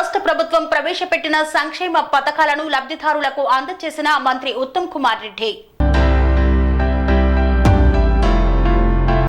రాష్ట్ర ప్రభుత్వం ప్రవేశపెట్టిన సంక్షేమ పథకాలను లబ్ధిదారులకు అందజేసిన మంత్రి ఉత్తమ్ కుమార్ రెడ్డి.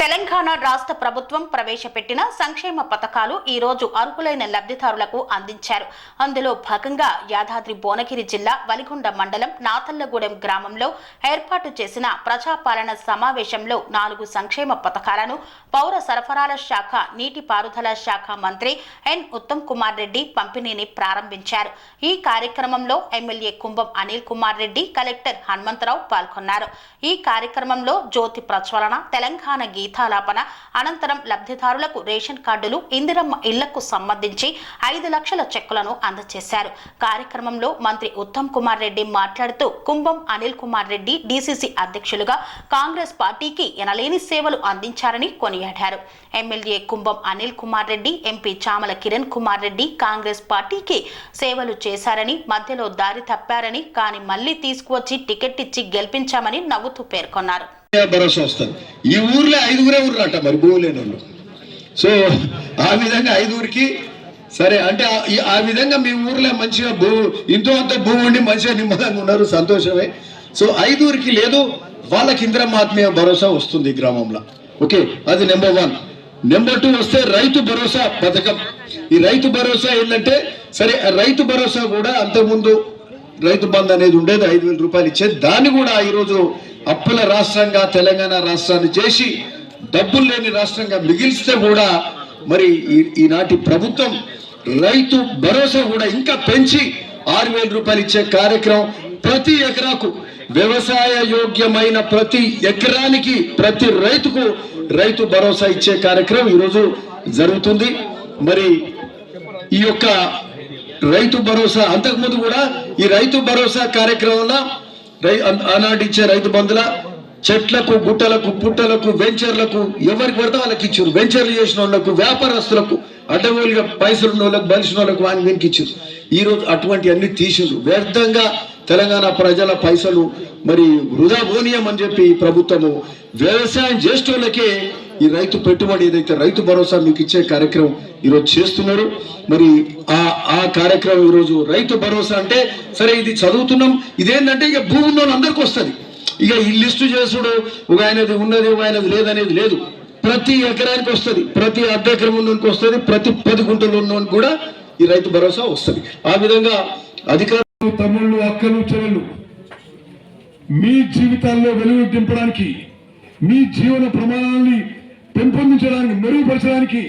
తెలంగాణ రాష్ట్ర ప్రభుత్వం ప్రవేశపెట్టిన సంక్షేమ పథకాలు ఈ రోజు అర్హులైన లబ్ధిదారులకు అందించారు. అందులో భాగంగా యాదాద్రి భువనగిరి జిల్లా వలిగొండ మండలం నాతల్లగూడెం గ్రామంలో ఏర్పాటు చేసిన ప్రజాపాలన సమావేశంలో నాలుగు సంక్షేమ పథకాలను పౌర సరఫరాల శాఖ నీటిపారుదల శాఖ మంత్రి ఎన్ ఉత్తమ్ కుమార్ రెడ్డి పంపిణీని ప్రారంభించారు. ఈ కార్యక్రమంలో ఎమ్మెల్యే కుంభం అనిల్ కుమార్ రెడ్డి కలెక్టర్ హనుమంతరావు పాల్గొన్నారు. ఈ కార్యక్రమంలో జ్యోతి ప్రజ్వలన తెలంగాణ గీతాలాపన అనంతరం లబ్ధిదారులకు రేషన్ కార్డులు ఇందిరమ్మ ఇళ్ళకు సంబంధించి ఐదు లక్షల చెక్కులను అందజేశారు. కార్యక్రమంలో మంత్రి ఉత్తమ్ కుమార్ రెడ్డి మాట్లాడుతూ కుంభం అనిల్ కుమార్ రెడ్డి డీసీసీ అధ్యక్షులుగా కాంగ్రెస్ పార్టీకి ఎనలేని సేవలు అందించారని కొనియాడారు. ఎమ్మెల్యే కుంభం అనిల్ కుమార్ రెడ్డి ఎంపీ చామల కిరణ్ కుమార్ రెడ్డి కాంగ్రెస్ పార్టీకి సేవలు చేశారని మధ్యలో దారి తప్పారని కానీ మళ్ళీ తీసుకువచ్చి టికెట్ ఇచ్చి గెలిపించామని నవ్వుతూ పేర్కొన్నారు. భరోసా వస్తుంది. ఈ ఊర్లో ఐదుగురే ఊర్రట మరి భూమి వాళ్ళు సో ఆ విధంగా ఐదుగురికి సరే అంటే ఆ- విధంగా మీ ఊర్లో మంచిగా భూ ఇంతో అంత భూమి ఉండి మంచిగా నిమ్మదంగా ఉన్నారు సంతోషమే. సో ఐదుగురికి లేదు వాళ్ళకి ఇంద్రమాత్మీయ భరోసా వస్తుంది ఈ గ్రామంలో. ఓకే అది నెంబర్ వన్. నెంబర్ టూ వస్తే రైతు భరోసా పథకం. ఈ రైతు భరోసా ఏంటంటే సరే రైతు భరోసా కూడా అంతకుముందు రైతు బంధు అనేది ఉండేది ఐదు వేల రూపాయలు ఇచ్చేది. దాన్ని కూడా ఈరోజు అప్పుల రాష్ట్రంగా తెలంగాణ రాష్ట్రాన్ని చేసి డబ్బులు లేని రాష్ట్రంగా మిగిలిస్తే కూడా మరి ఈ- ఈనాటి ప్రభుత్వం రైతు భరోసా కూడా ఇంకా పెంచి ఆరు వేల రూపాయలు ఇచ్చే కార్యక్రమం ప్రతి ఎకరాకు వ్యవసాయ యోగ్యమైన ప్రతి ఎకరానికి ప్రతి రైతుకు రైతు భరోసా ఇచ్చే కార్యక్రమం ఈరోజు జరుగుతుంది. మరి ఈ యొక్క రైతు భరోసా అంతకుముందు కూడా ఈ రైతు భరోసా కార్యక్రమంలో రై ఇచ్చే రైతు బంధుల చెట్లకు గుట్టలకు పుట్టలకు వెంచర్లకు ఎవరికి పడితే వాళ్ళకి ఇచ్చారు. వెంచర్లు చేసిన వాళ్ళకు వ్యాపారస్తులకు అడ్డగోలుగా పైసలు ఉన్న వాళ్ళకు బలిసిన వాళ్ళకు వాని వెనక్కి ఇచ్చారు. ఈ రోజు అటువంటి అన్ని తీసిండ్రు. వ్యర్థంగా తెలంగాణ ప్రజల పైసలు మరి వృధా పోనీయం అని చెప్పి ప్రభుత్వము వ్యవసాయం చేసేటోళ్ళకే ఈ రైతు పెట్టుబడి ఏదైతే రైతు భరోసా మీకు ఇచ్చే కార్యక్రమం ఈరోజు చేస్తున్నారు మరి ఆ ఆ కార్యక్రమం ఈరోజు రైతు భరోసా అంటే సరే ఇది చదువుతున్నాం ఇదేంటంటే ఇక భూమి ఉన్న అందరికీ వస్తుంది. ఇక ఈ లిస్టు చేసుడు ఒక ఆయనది ఉన్నది ఒక ఆయనది లేదనేది లేదు. ప్రతి ఎకరానికి వస్తుంది ప్రతి అర్ధ ఎకరం ఉన్నోనికి వస్తుంది ప్రతి పది గుంటలు ఉన్నోనికి కూడా ఈ రైతు భరోసా వస్తుంది. ఆ విధంగా అధికారులు తమ్ముళ్ళు అక్కలు చెల్లెళ్ళు మీ జీవితాల్లో వెలుగు దింపడానికి మీ జీవన ప్రమాణాన్ని పెంపొందించడానికి మెరుగుపరచడానికి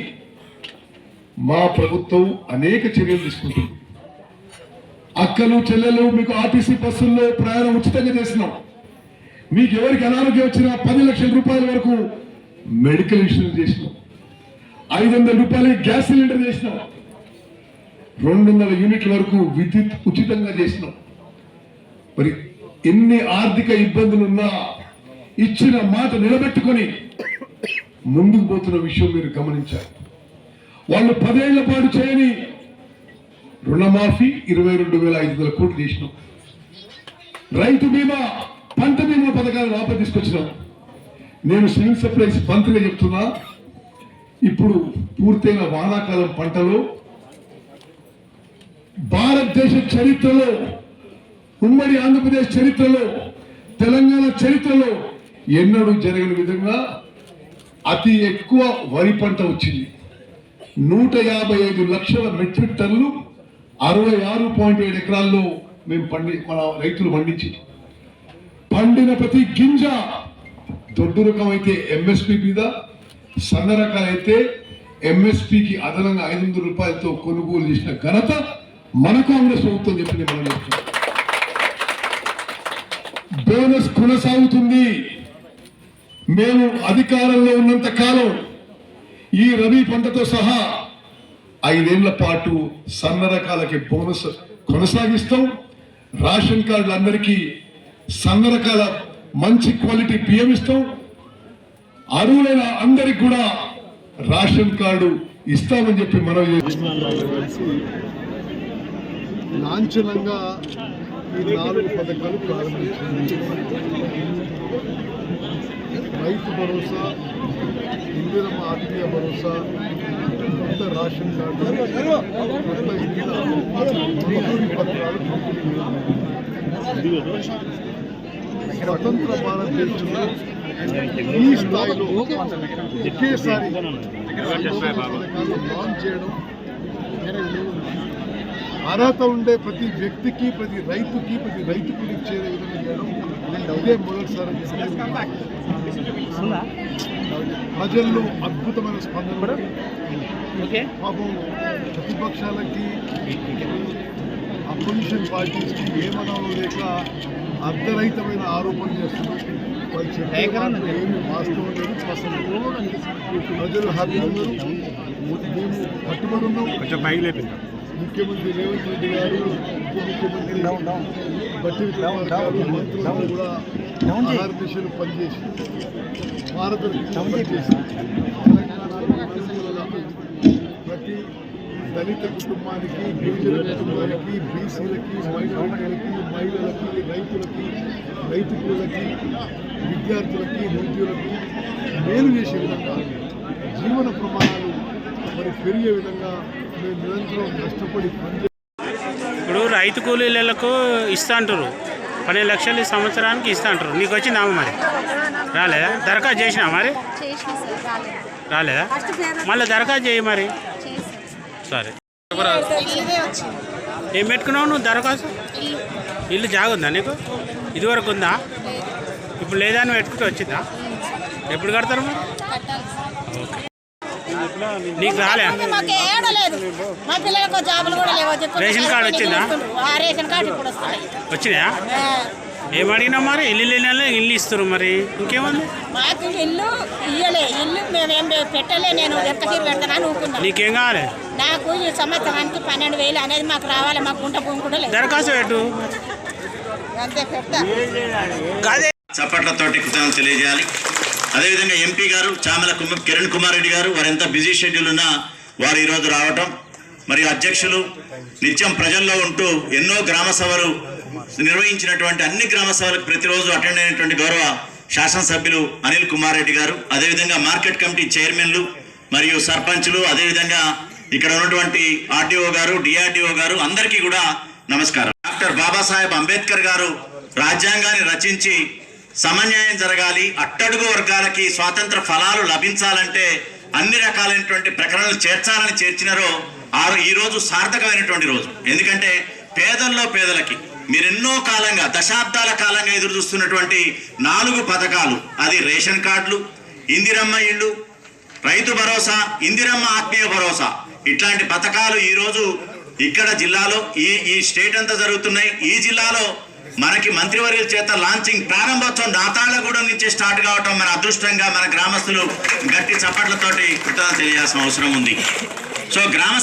మా ప్రభుత్వం అనేక చర్యలు తీసుకుంటుంది. అక్కలు చెల్లెలు మీకు ఆర్టీసీ బస్సుల్లో ప్రయాణం ఉచితంగా చేసినాం మీకు ఎవరికి అనారోగ్యం వచ్చినా పది లక్షల రూపాయల వరకు మెడికల్ ఇన్సూరెన్స్ చేసినాం ఐదు వందల రూపాయలకి గ్యాస్ సిలిండర్ చేసినాం రెండు వందల యూనిట్ల వరకు విద్యుత్ ఉచితంగా చేసినాం మరి ఎన్ని ఆర్థిక ఇబ్బందులున్నా ఇచ్చిన మాట నిలబెట్టుకొని ముందుకు పోతున్న విషయం మీరు గమనించాలి. వాళ్ళు పదేళ్ళ పాటు చేయని రుణమాఫీ ఇరవై రెండు వేల ఐదు వందల కోట్లు చేసినాం. రైతు బీమా పంట బీమా పథకాలు లోపల తీసుకొచ్చినాం. నేను సివిల్ సప్లైస్ మంత్రిగా చెప్తున్నా ఇప్పుడు పూర్తయిన వానాకాలం పంటలో భారతదేశ చరిత్రలో ఉమ్మడి ఆంధ్రప్రదేశ్ చరిత్రలో తెలంగాణ చరిత్రలో ఎన్నడూ జరగని విధంగా అతి ఎక్కువ వరి పంట వచ్చింది. నూట యాభై ఐదు లక్షల మెట్రిక్ టన్నులు అరవై ఆరు పాయింట్ ఏడు ఎకరాల్లో మేము పండి మన రైతులు పండించి పండిన ప్రతి గింజ దొడ్డు రకం అయితే ఎంఎస్పి మీద సన్న రకాలైతే ఎంఎస్పికి అదనంగా ఐదు వందల రూపాయలతో కొనుగోలు చేసిన ఘనత మన కాంగ్రెస్ ప్రభుత్వం చెప్పింది మనం బోనస్ కొనసాగుతుంది. మేము అధికారంలో ఉన్నంత కాలం ఈ రబీ పంటతో సహా ఐదేళ్ళ పాటు సన్న రకాలకి బోనస్ కొనసాగిస్తాం. రేషన్ కార్డులందరికీ సన్న రకాల మంచి క్వాలిటీ బియ్యం ఇస్తాం. అరువులైన అందరికి కూడా రేషన్ కార్డు ఇస్తామని చెప్పి మనం లాంఛనంగా ఈ నాలుగు పథకాలు ప్రారంభించింది రైతు భరోసా ఇందిరమ్మ ఆత్మీయ భరోసా కొత్త రేషన్ కార్డు కొత్త పత్రాలు స్వతంత్ర భారతదేశంలో ఈ స్థాయిలో ఒకేసారి లాంచ్ చేయడం అర్హత ఉండే ప్రతి వ్యక్తికి ప్రతి రైతుకి ప్రతి రైతుకు చేరే విధంగా చేయడం ఇదే మొదటిసారి ప్రజల్లో అద్భుతమైన స్పందన. పాపం ప్రతిపక్షాలకి అపోజిషన్ పార్టీస్కి ఏమనాలో లేక అర్ధరహితమైన ఆరోపణలు చేస్తున్నారు. వాళ్ళు చెప్పే దాంట్లో ఏమీ వాస్తవం లేదు. ప్రజలు హ్యాపీ ఉన్నారు. మేము కట్టుబడి ఉన్నాం. ముఖ్యమంత్రి రేవంత్ రెడ్డి గారు ఉప ముఖ్యమంత్రి బట్టి మంత్రులు కూడా ఆహార దిశలు పనిచేసి భారత పనిచేసి ప్రతి దళిత కుటుంబానికి గిరిజన కుటుంబానికి బీసీలకి మైనారిటీలకి మహిళలకి రైతులకి రైతు కూలకి విద్యార్థులకి నిరుద్యోగులకి మేలు చేసే విధంగా జీవన ప్రమాణాలు మరి పెరిగే విధంగా ఇప్పుడు రైతు కూలీలకు ఇస్తా అంటారు పన్నెండు లక్షలు సంవత్సరానికి ఇస్తా అంటారు నీకు వచ్చిందా మరి? రాలేదా? దరఖాస్తు చేసినా మరి? రాలేదు? మళ్ళీ దరఖాస్తు చేయి మరి. సరే. ఏం పెట్టుకున్నావు నువ్వు దరఖాస్తు? ఇల్లు జాగుందా నీకు? ఇదివరకు ఉందా? ఇప్పుడు లేదా నువ్వు పెట్టుకుంటే వచ్చిందా? ఎప్పుడు కడతారు మరి? సార్ నీకు రాలే? మాకు ఏడలేదు మా పిల్లలకు జాబులు కూడా లేవు. రేషన్ కార్డు వచ్చిందా? ఆ రేషన్ కార్డు ఇప్పుడు వస్తున్నాయి వచ్చినాయా ఏం అడిగినా మరి? ఇల్లు లేని ఇల్లు ఇస్తారు మరి. ఇంకేముంది? మాకు ఇల్లు ఇయ్యలే. ఇల్లు మేమేం పెట్టలే. నేను ఎంత తీరు పెడతానని ఊరుకున్నాను నీకేం కావాలి? నాకు ఈ సంవత్సరానికి పన్నెండు వేలు అనేది మాకు రావాలి. మాకు గుంట భూమి కూడా లేదు. దరఖాస్తు పెట్టు. అంతే పెడతా. కాదే. చప్పట్లతోటి కృతజ్ఞతలు తెలియజేయాలి. అదేవిధంగా ఎంపీ గారు చామల కిరణ్ కుమార్ రెడ్డి గారు వారు ఎంత బిజీ షెడ్యూల్ ఉన్నా వారు ఈరోజు రావటం. మరియు అధ్యక్షులు నిత్యం ప్రజల్లో ఉంటూ ఎన్నో గ్రామ సభలు నిర్వహించినటువంటి అన్ని గ్రామ సభలకు ప్రతిరోజు అటెండ్ అయినటువంటి గౌరవ శాసనసభ్యులు అనిల్ కుమార్ రెడ్డి గారు అదేవిధంగా మార్కెట్ కమిటీ చైర్మన్లు మరియు సర్పంచ్లు అదేవిధంగా ఇక్కడ ఉన్నటువంటి ఆర్డీఓ గారు డిఆర్డిఓ గారు అందరికీ కూడా నమస్కారం. డాక్టర్ బాబాసాహెబ్ అంబేద్కర్ గారు రాజ్యాంగాన్ని రచించి సమన్యాయం జరగాలి. అట్టడుగు వర్గాలకి స్వాతంత్ర ఫలాలు లభించాలంటే అన్ని రకాలైనటువంటి ప్రకరణలు చేర్చాలని చేర్చినారో ఆ ఈరోజు ఈ రోజు సార్థకమైనటువంటి రోజు. ఎందుకంటే పేదల్లో పేదలకి మీరెన్నో కాలంగా దశాబ్దాల కాలంగా ఎదురు చూస్తున్నటువంటి నాలుగు పథకాలు. అది రేషన్ కార్డులు ఇందిరమ్మ ఇళ్ళు రైతు భరోసా ఇందిరమ్మ ఆత్మీయ భరోసా. ఇట్లాంటి పథకాలు ఈరోజు ఇక్కడ జిల్లాలో ఈ ఈ స్టేట్ అంతా జరుగుతున్నాయి. ఈ జిల్లాలో మనకి మంత్రివర్యుల చేత లాంచింగ్ ప్రారంభోత్సవం దాతాళగూడెం నుంచి స్టార్ట్ కావటం మన అదృష్టంగా మన గ్రామస్తులు గట్టి చప్పట్లతోటి కృతజ్ఞత తెలియాల్సిన అవసరం ఉంది. సో గ్రామ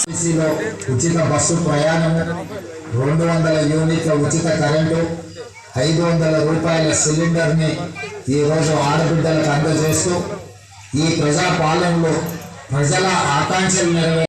ఉచిత బస్సు ప్రయాణం రెండు వందల యూనిట్ల ఉచిత కరెంటు ఐదు వందల రూపాయల సిలిండర్ని ఈరోజు ఆడబిడ్డలకు అందజేస్తూ ఈ ప్రజా పాలనలో ప్రజల ఆకాంక్షలు నెరవేరు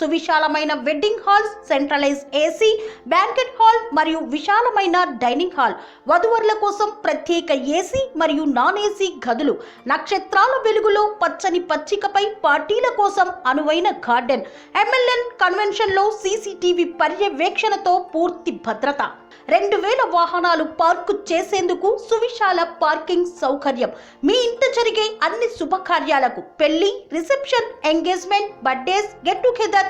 సువిశాలమైన wedding halls centralise AC banquet hall మరియు విశాలమైన డైనింగ్ హాల్. వధువరుల కోసం ప్రత్యేక ఏసీ మరియు నాన్ ఏసీ గదులు. నక్షత్రాల వెలుగులో పచ్చని పచ్చికపై పార్టీల కోసం అనువైన గార్డెన్. ఎంఎల్ఎన్ కన్వెన్షన్లో సీసీటీవీ పర్యవేక్షణతో పూర్తి భద్రత. రెండు వేల వాహనాలు పార్కు చేసేందుకు సువిశాల పార్కింగ్ సౌకర్యం. మీ ఇంట జరిగే అన్ని శుభకార్యాలకు పెళ్ళి reception engagement birthdays get together